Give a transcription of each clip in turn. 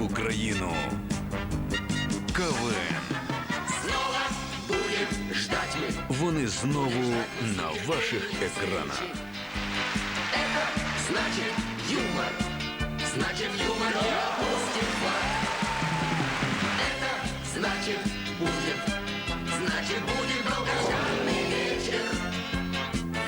в Україну КВН. Снова будем ждать мы. Вони знову на ваших екранах. Это значит юмор. Значит юмор не опустим флаг. Это значит будет. Значит будет долгожданный вечер.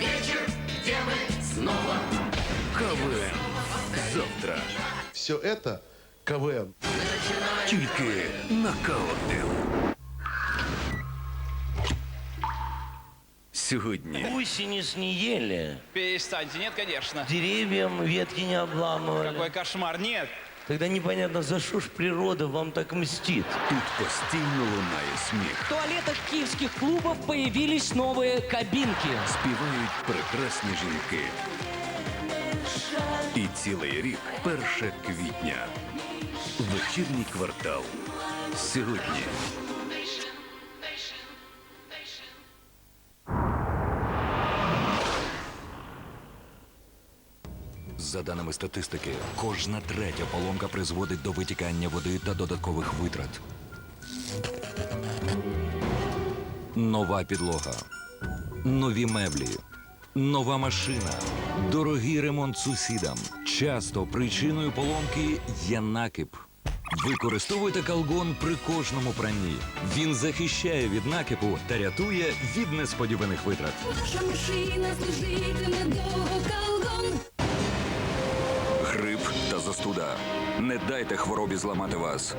Вечер, где мы снова КВН. Завтра. Все это КВН. Тільки на К1. Сьогодні Гусениц не ели. Перестаньте, нет, конечно. Деревьям ветки не обламывали. Какой кошмар, нет. Тогда непонятно, за что ж природа вам так мстит. тут постійно лунає сміх. В туалетах киевских клубов появились новые кабинки. Співають прекрасні жінки. І цілий рік 1 квітня. Вечірній квартал. Сьогодні. За даними статистики, кожна третя поломка призводить до витікання води та додаткових витрат. Нова підлога, нові меблі, нова машина, дорогий ремонт сусідам. Часто причиною поломки є накип. Використовуйте калгон при кожному пранні. Він захищає від накипу та рятує від несподіваних витрат. Ваша машина служитиме довго калгон. Застуда. Не дайте хворобі зламати вас.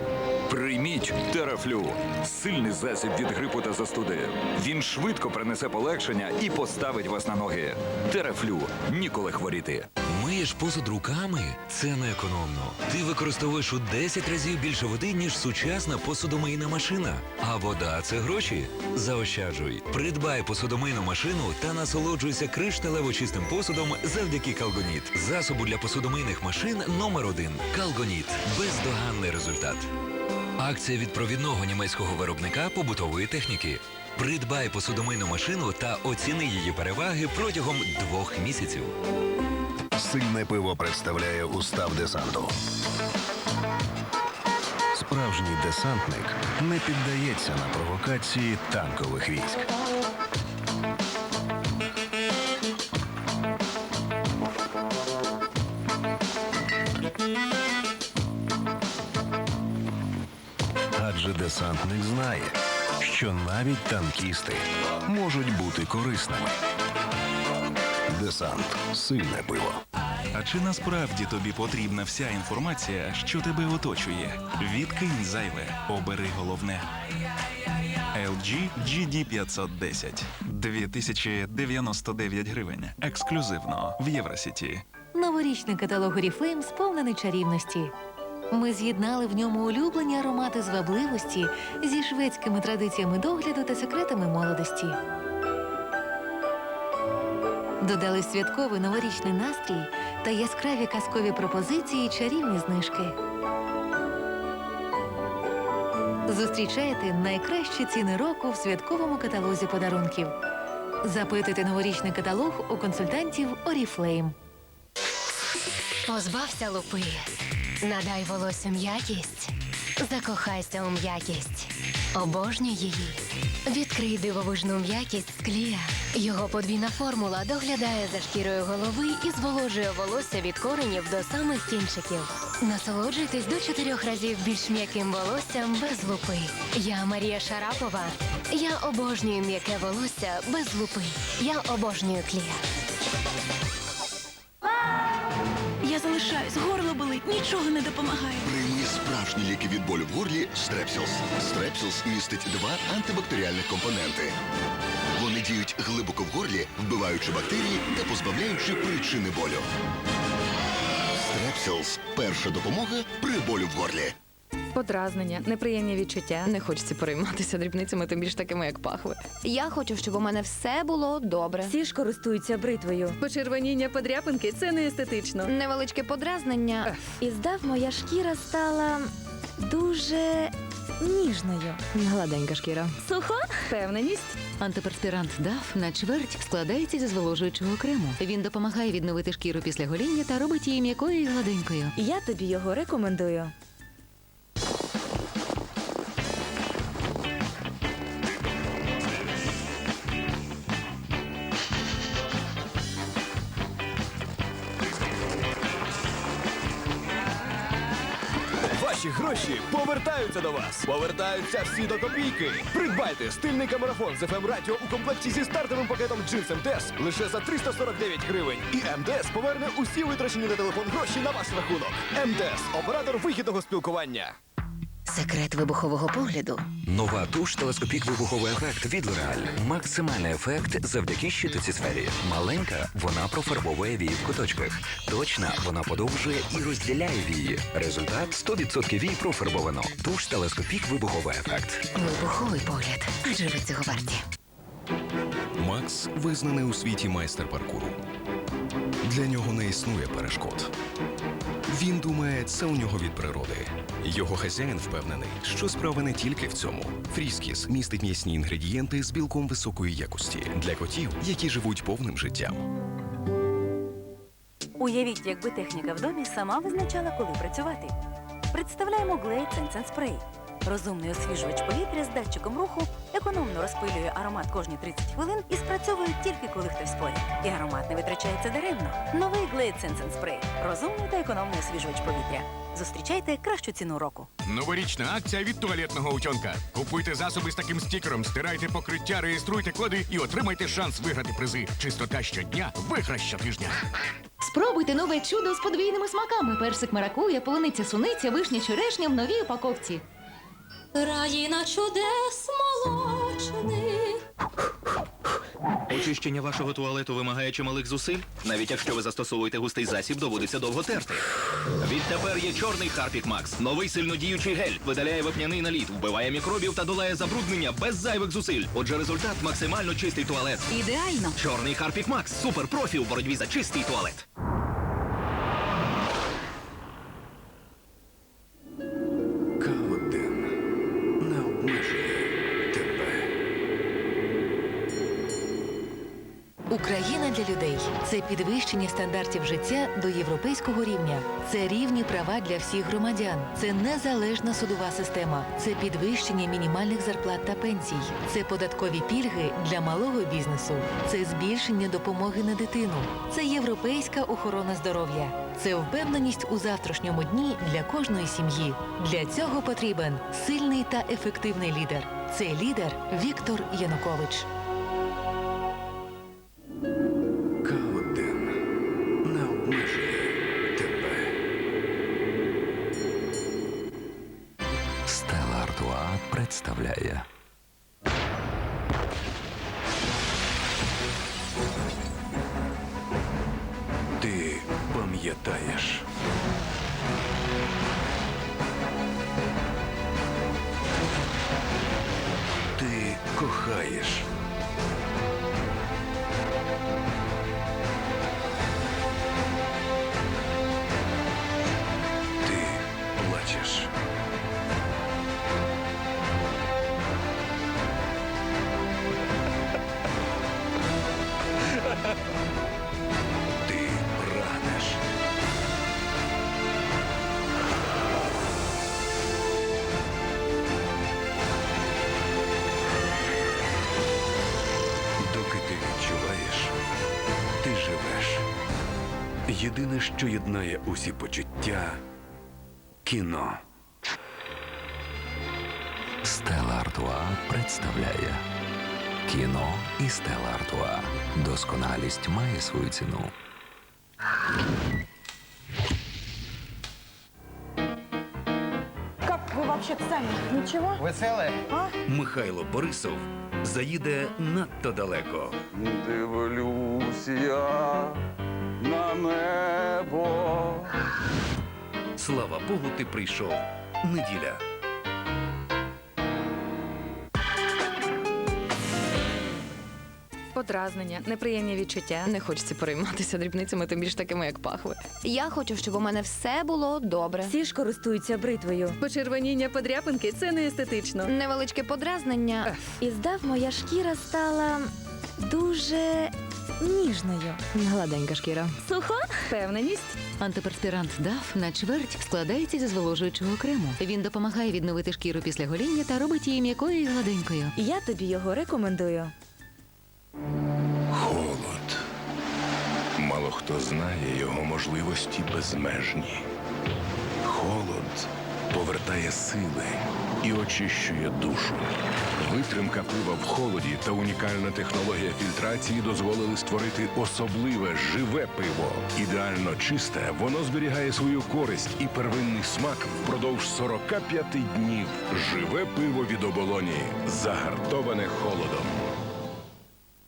Прийміть терафлю. Сильний засіб від грипу та застуди. Він швидко принесе полегшення і поставить вас на ноги. Терафлю. Ніколи хворіти. Миєш посуд руками? Це не економно. Ти використовуєш у 10 разів більше води, ніж сучасна посудомийна машина. А вода це гроші. Заощаджуй. Придбай посудомийну машину та насолоджуйся кришталево чистим посудом завдяки Калгоніт. Засобу для посудомийних машин номер один. Калгоніт. Бездоганний результат. Акція від провідного німецького виробника побутової техніки. Придбай посудомийну машину та оціни її переваги протягом двох місяців. Сильне пиво представляє устав десанту. Справжній десантник не піддається на провокації танкових військ. Адже десантник знає, що навіть танкісти можуть бути корисними. Десант сильне пиво. А чи насправді тобі потрібна вся інформація, що тебе оточує? Відкинь зайве, обери головне. LG GD510 2099 гривень. Ексклюзивно в Євросіті. Новорічний каталог Oriflame сповнений чарівності. Ми з'єднали в ньому улюблені аромати звабливості зі шведськими традиціями догляду та секретами молодості. Додали святковий новорічний настрій та яскраві казкові пропозиції чарівні знижки. Зустрічайте найкращі ціни року в святковому каталозі подарунків. Запитуйте новорічний каталог у консультантів Oriflame. Позбався лупи. Надай волосю м'якість. Закохайся у м'якість. Обожнюй її. Відкрий дивовижну м'якість склія. Його подвійна формула доглядає за шкірою голови і зволожує волосся від коренів до самих кінчиків. Насолоджуйтесь до чотирьох разів більш м'яким волоссям без лупи. Я Марія Шарапова. Я обожнюю м'яке волосся без лупи. Я обожнюю клія. Нічого не допомагає. Прийми справжні ліки від болю в горлі Стрепсілс. Стрепсілс містить два антибактеріальних компоненти. Вони діють глибоко в горлі, вбиваючи бактерії та позбавляючи причини болю. Стрепсілс перша допомога при болю в горлі. Подразнення, неприємні відчуття. Не хочеться перейматися дрібницями, тим більш такими, як пахви. Я хочу, щоб у мене все було добре. Всі ж користуються бритвою. Почервоніння подряпинки це не естетично. Невеличке подразнення. І здав, моя шкіра стала дуже ніжною. Гладенька шкіра. Сухо? Впевненість. Антиперспірант ДАФ на чверть складається зі зволожуючого крему. Він допомагає відновити шкіру після гоління та робить її м'якою і гладенькою. Я тобі його рекомендую. Повертаються до вас. Повертаються всі до копійки. Придбайте стильний камерафон з FM радіо у комплекті зі стартовим пакетом Джинс МТС лише за 349 гривень. І МТС поверне усі витрачені на телефон гроші на ваш рахунок. МТС оператор вихідного спілкування. Секрет вибухового погляду. Нова туш телескопік вибуховий ефект від L'Oreal. Максимальний ефект завдяки щитоці сфері. Маленька, вона профарбовує вії в куточках. Точна, вона подовжує і розділяє вії. Результат 100% вій профарбовано. Туш телескопік вибуховий ефект. Вибуховий погляд. Адже ви цього варті. Макс визнаний у світі майстер паркуру. Для нього не існує перешкод. Він думає, це у нього від природи. Його хазяїн впевнений, що справа не тільки в цьому. Фріскіс містить м'ясні інгредієнти з білком високої якості для котів, які живуть повним життям. Уявіть, якби техніка в домі сама визначала, коли працювати. Представляємо Glade Sense Spray. Розумний освіжувач повітря з датчиком руху економно розпилює аромат кожні 30 хвилин і спрацьовує тільки коли хтось поряд. І аромат не витрачається даремно. Новий Glade Sense Spray. Розумний та економний освіжувач повітря. Зустрічайте кращу ціну року. Новорічна акція від туалетного утьонка. Купуйте засоби з таким стікером, стирайте покриття, реєструйте коди і отримайте шанс виграти призи. Чистота щодня, виграш щотижня. Спробуйте нове чудо з подвійними смаками: персик маракуя, полуниця суниця, вишня черешня в новій упаковці. Країна чудес молочних. Очищення вашого туалету вимагає чималих зусиль. Навіть якщо ви застосовуєте густий засіб, доводиться довго терти. Відтепер є чорний Харпік Макс. Новий сильнодіючий гель видаляє вапняний наліт, вбиває мікробів та долає забруднення без зайвих зусиль. Отже, результат максимально чистий туалет. Ідеально! Чорний Харпік Макс супер профі у боротьбі за чистий туалет. Це підвищення стандартів життя до європейського рівня. Це рівні права для всіх громадян. Це незалежна судова система. Це підвищення мінімальних зарплат та пенсій. Це податкові пільги для малого бізнесу. Це збільшення допомоги на дитину. Це європейська охорона здоров'я. Це впевненість у завтрашньому дні для кожної сім'ї. Для цього потрібен сильний та ефективний лідер. Цей лідер Віктор Янукович. Ти пам'ятаєш. Ти кохаєш. Єдине, що єднає усі почуття кіно. Стела Артуа представляє. Кіно і Стела Артуа. Досконалість має свою ціну. Як ви взагалі самі? Нічого? Веселе. Михайло Борисов заїде надто далеко. Дивлюсь я на небо. Слава Богу, ти прийшов. Неділя. Подразнення, неприємні відчуття. Не хочеться перейматися дрібницями, тим більш такими, як пахви. Я хочу, щоб у мене все було добре. Всі ж користуються бритвою. Почервоніння подряпинки це не естетично. Невеличке подразнення. І здав, моя шкіра стала дуже ніжною. Гладенька шкіра. Сухо? Впевненість. Антиперспірант DAF на чверть складається зі зволожуючого крему. Він допомагає відновити шкіру після гоління та робить її м'якою і гладенькою. Я тобі його рекомендую. Холод. Мало хто знає його можливості безмежні. Холод повертає сили і очищує душу. Витримка пива в холоді та унікальна технологія фільтрації дозволили створити особливе живе пиво. Ідеально чисте, воно зберігає свою користь і первинний смак впродовж 45 днів. Живе пиво від оболоні, загартоване холодом.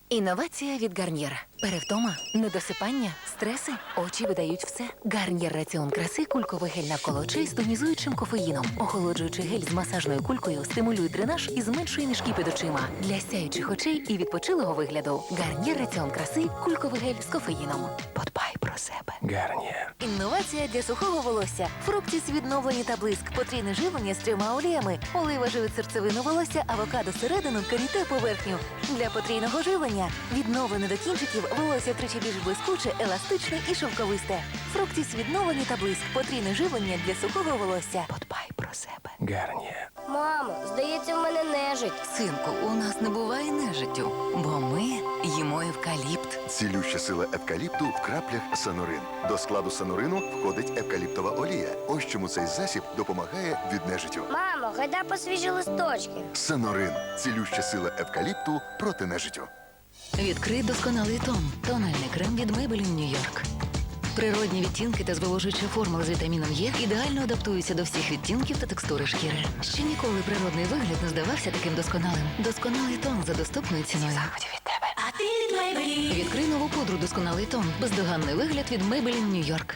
Інновація від Гарнір. Перевтома, недосипання, стреси, очі видають все. Гарнір раціон краси, кульковий гель навколо очей з тонізуючим кофеїном. Охолоджуючий гель з масажною кулькою стимулює дренаж і зменшує мішки під очима. Для сяючих очей і відпочилого вигляду. Гарнір раціон краси, кульковий гель з кофеїном. Подбай про себе. Гарніє. Інновація для сухого волосся. Фруктіс відновлені та блиск. Потрійне живлення з трьома оліями. Олива живить серцевину волосся, авокадо середину, каріте поверхню. Для потрійного живлення відновлене до кінчиків волосся втричі більш блискуче, еластичне і шовковисте. Фруктіс відновлені та блиск. Потрійне живлення для сухого волосся. Подбай про себе. Гарніє. Мамо, здається, в мене нежить. Синку, у нас не буває нежиттю, бо ми їмо евкаліпт. Цілюща сила евкаліпту в краплях санорин. До складу санорину входить евкаліптова олія. Ось чому цей засіб допомагає від нежиттю. Мамо, гайда по свіжі листочки. Санорин цілюща сила евкаліпту проти нежиттю. Відкрий досконалий тон. Тональний крем від Maybelline New York. Природні відтінки та зволожуюча формула з вітаміном Е ідеально адаптуються до всіх відтінків та текстури шкіри. Ще ніколи природний вигляд не здавався таким досконалим. Досконалий тон за доступною ціною. А ти від Maybelline. Відкрий нову пудру досконалий тон. Бездоганний вигляд від Maybelline New York.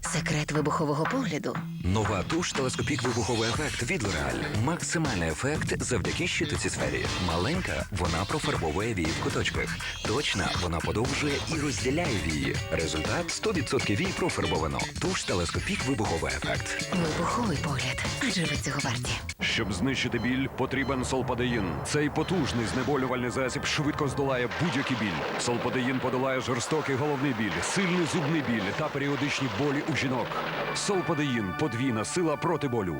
Секрет вибухового погляду. Нова туш телескопік вибуховий ефект від L'Oreal. Максимальний ефект завдяки щитоці сфері. Маленька, вона профарбовує вії в куточках. Точна, вона подовжує і розділяє вії. Результат 100% вій профарбовано. Туш телескопік вибуховий ефект. Вибуховий погляд. Адже ви цього варті. Щоб знищити біль, потрібен солпадеїн. Цей потужний знеболювальний засіб швидко здолає будь-який біль. Солпадеїн подолає жорстокий головний біль, сильний зубний біль та періодичні болі у жінок. Солпадеїн подвійна сила проти болю.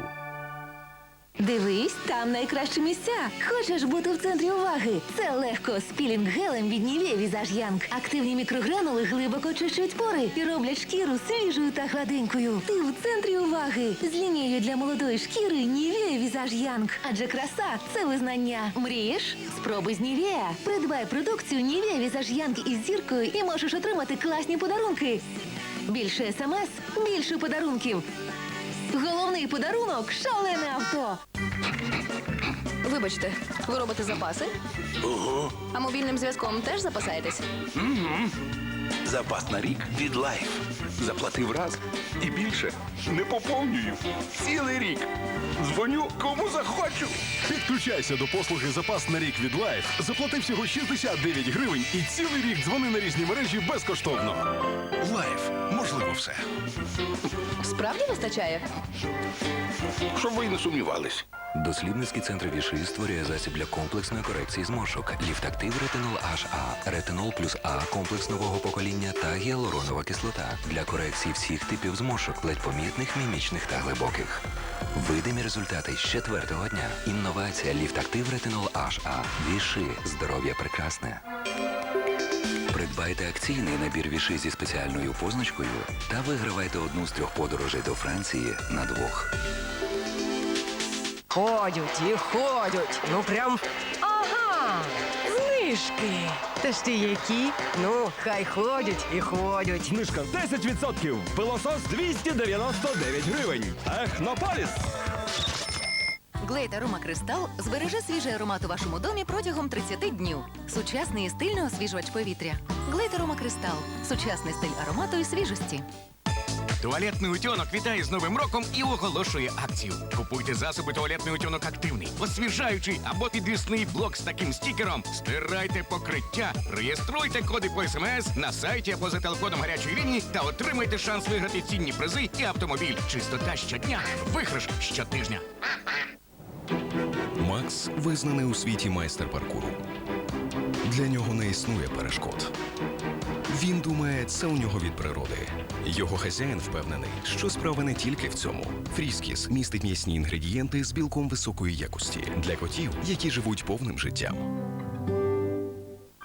Дивись, там найкращі місця. Хочеш бути в центрі уваги? Це легко з пілінг гелем від Нівє Візаж Янг. Активні мікрогранули глибоко очищують пори і роблять шкіру свіжою та гладенькою. Ти в центрі уваги з лінією для молодої шкіри Нівє Візаж Янг. Адже краса це визнання. Мрієш? Спробуй з Нівея. Придбай продукцію Нівє Візаж Янг із зіркою і можеш отримати класні подарунки. Більше смс, більше подарунків. Головний подарунок шалене авто. Вибачте, ви робите запаси? Ого. А мобільним зв'язком теж запасаєтесь? Угу. Запас на рік від лайф. Заплатив раз і більше не поповнюю. Цілий рік. Дзвоню кому захочу. Підключайся до послуги запас на рік від Лайф. Заплати всього 69 гривень і цілий рік дзвони на різні мережі безкоштовно. Лайф. Можливо, все. Справді вистачає? Щоб ви не сумнівались. Дослідницький центр Віши створює засіб для комплексної корекції зморшок. Ліфтактив ретинол HA, ретинол плюс А, комплекс нового покоління та гіалуронова кислота для корекції всіх типів зморшок, ледь помітних, мімічних та глибоких. Видимі результати з четвертого дня. Інновація ліфтактив ретинол HA. Віши. Здоров'я прекрасне. Придбайте акційний набір віши зі спеціальною позначкою та вигравайте одну з трьох подорожей до Франції на двох. Ходять і ходять. Ну прям. Знижки. Та ж ти які? Ну, хай ходять і ходять. Знижка 10%. Пилосос 299 гривень. Технополіс. Глейт Арома Кристал збереже свіжий аромат у вашому домі протягом 30 днів. Сучасний і стильний освіжувач повітря. Глейт Арома Кристал. Сучасний стиль аромату і свіжості. Туалетний утюнок вітає з Новим роком і оголошує акцію. Купуйте засоби туалетний утюнок активний, освіжаючий або підвісний блок з таким стікером. Стирайте покриття, реєструйте коди по смс на сайті або за телефоном гарячої лінії та отримайте шанс виграти цінні призи і автомобіль. Чистота щодня, виграш щотижня. Макс визнаний у світі майстер паркуру. Для нього не існує перешкод. Він думає, це у нього від природи. Його хазяїн впевнений, що справа не тільки в цьому. Фріскіс містить м'ясні інгредієнти з білком високої якості для котів, які живуть повним життям.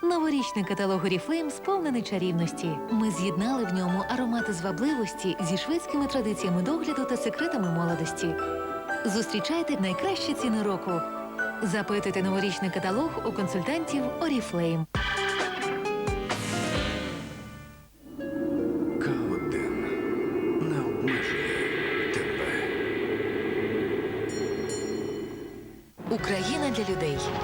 Новорічний каталог Oriflame сповнений чарівності. Ми з'єднали в ньому аромати звабливості зі шведськими традиціями догляду та секретами молодості. Зустрічайте найкращі ціни року. Запитуйте новорічний каталог у консультантів Oriflame.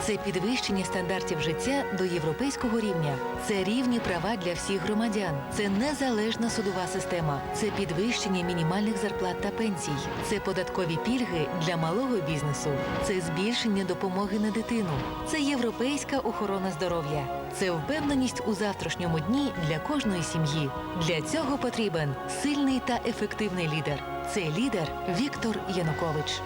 Це підвищення стандартів життя до європейського рівня. Це рівні права для всіх громадян. Це незалежна судова система. Це підвищення мінімальних зарплат та пенсій. Це податкові пільги для малого бізнесу. Це збільшення допомоги на дитину. Це європейська охорона здоров'я. Це впевненість у завтрашньому дні для кожної сім'ї. Для цього потрібен сильний та ефективний лідер. Цей лідер Віктор Янукович.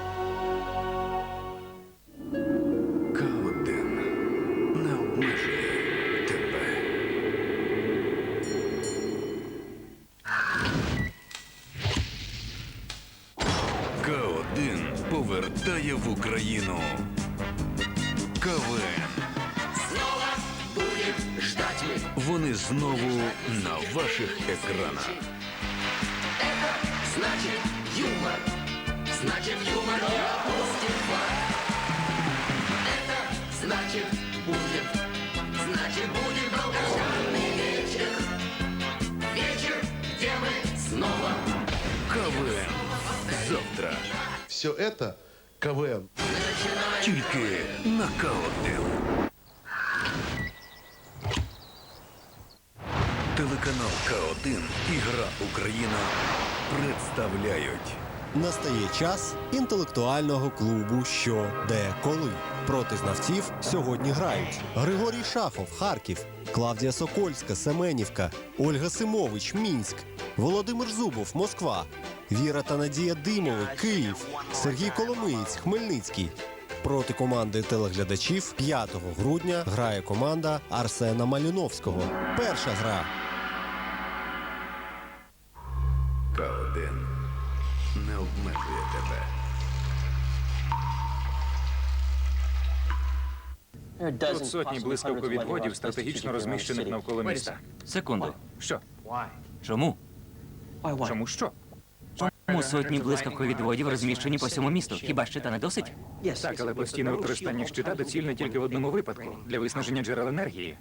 Повертає в Україну. КВН. Снова будем ждать мы. Вони знову на ваших екранах. Это значит юмор. Значит юмор не опустим флаг. Это значит будет. Значит будет долгожданный вечер. Вечер, где мы снова КВН. Завтра. Все это КВН. Тільки на К1. Телеканал К1 і Гра Україна представляють Настає час інтелектуального клубу Що, де, коли. Проти знавців сьогодні грають Григорій Шахов, Харків, Клавдія Сокольська, Семенівка, Ольга Симович, Мінськ, Володимир Зубов, Москва, Віра та Надія Димови, Київ, Сергій Коломиєць, Хмельницький. Проти команди телеглядачів 5 грудня грає команда Арсена Маліновського. Перша гра. Не обмежує тебе. Тут сотні блискавковідводів стратегічно розміщених навколо міста. Секунду. Що? Чому? Чому що? Чому сотні блискавковідводів розміщені по всьому місту? Хіба щита не досить? Так, але постійне використання щита доцільне тільки в одному випадку для виснаження джерел енергії.